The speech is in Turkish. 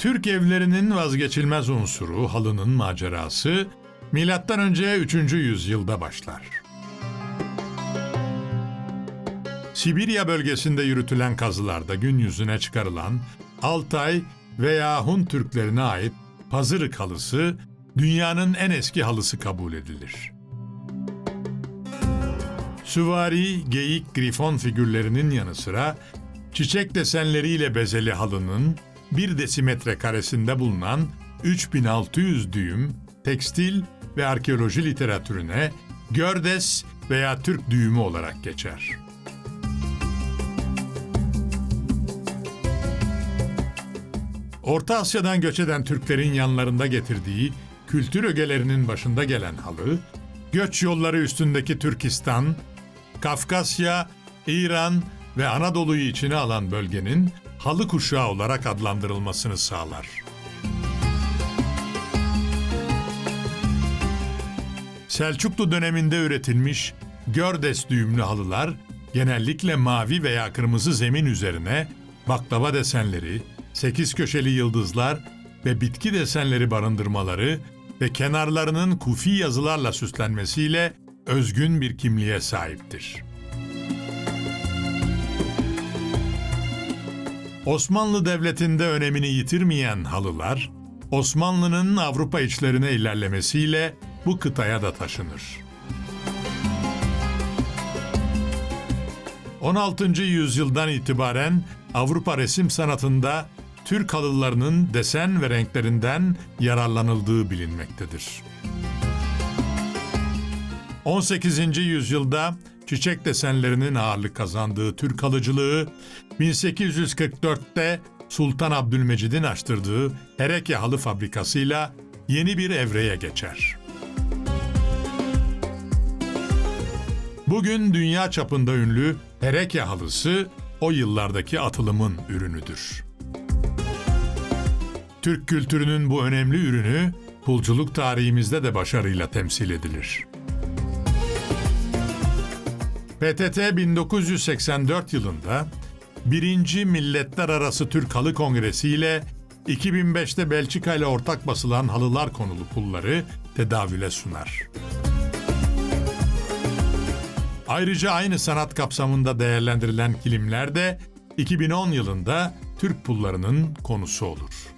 Türk evlerinin vazgeçilmez unsuru halının macerası milattan önce 3. yüzyılda başlar. Sibirya bölgesinde yürütülen kazılarda gün yüzüne çıkarılan Altay veya Hun Türklerine ait Pazırık halısı dünyanın en eski halısı kabul edilir. Süvari, geyik, grifon figürlerinin yanı sıra çiçek desenleriyle bezeli halının bir desimetre karesinde bulunan 3600 düğüm tekstil ve arkeoloji literatürüne Gördes veya Türk düğümü olarak geçer. Orta Asya'dan göç eden Türklerin yanlarında getirdiği kültür ögelerinin başında gelen halı, göç yolları üstündeki Türkistan, Kafkasya, İran ve Anadolu'yu içine alan bölgenin halı kuşağı olarak adlandırılmasını sağlar. Selçuklu döneminde üretilmiş Gördes düğümlü halılar genellikle mavi veya kırmızı zemin üzerine baklava desenleri, sekiz köşeli yıldızlar ve bitki desenleri barındırmaları ve kenarlarının kufi yazılarla süslenmesiyle özgün bir kimliğe sahiptir. Osmanlı Devleti'nde önemini yitirmeyen halılar, Osmanlı'nın Avrupa içlerine ilerlemesiyle bu kıtaya da taşınır. 16. yüzyıldan itibaren Avrupa resim sanatında Türk halılarının desen ve renklerinden yararlanıldığı bilinmektedir. 18. yüzyılda çiçek desenlerinin ağırlık kazandığı Türk halıcılığı 1844'te Sultan Abdülmecid'in açtırdığı Hereke Halı Fabrikası'yla yeni bir evreye geçer. Bugün dünya çapında ünlü Hereke halısı o yıllardaki atılımın ürünüdür. Türk kültürünün bu önemli ürünü pulculuk tarihimizde de başarıyla temsil edilir. PTT 1984 yılında 1. Milletler Arası Türk Halı Kongresi ile 2005'te Belçika ile ortak basılan halılar konulu pulları tedavüle sunar. Ayrıca aynı sanat kapsamında değerlendirilen kilimler de 2010 yılında Türk pullarının konusu olur.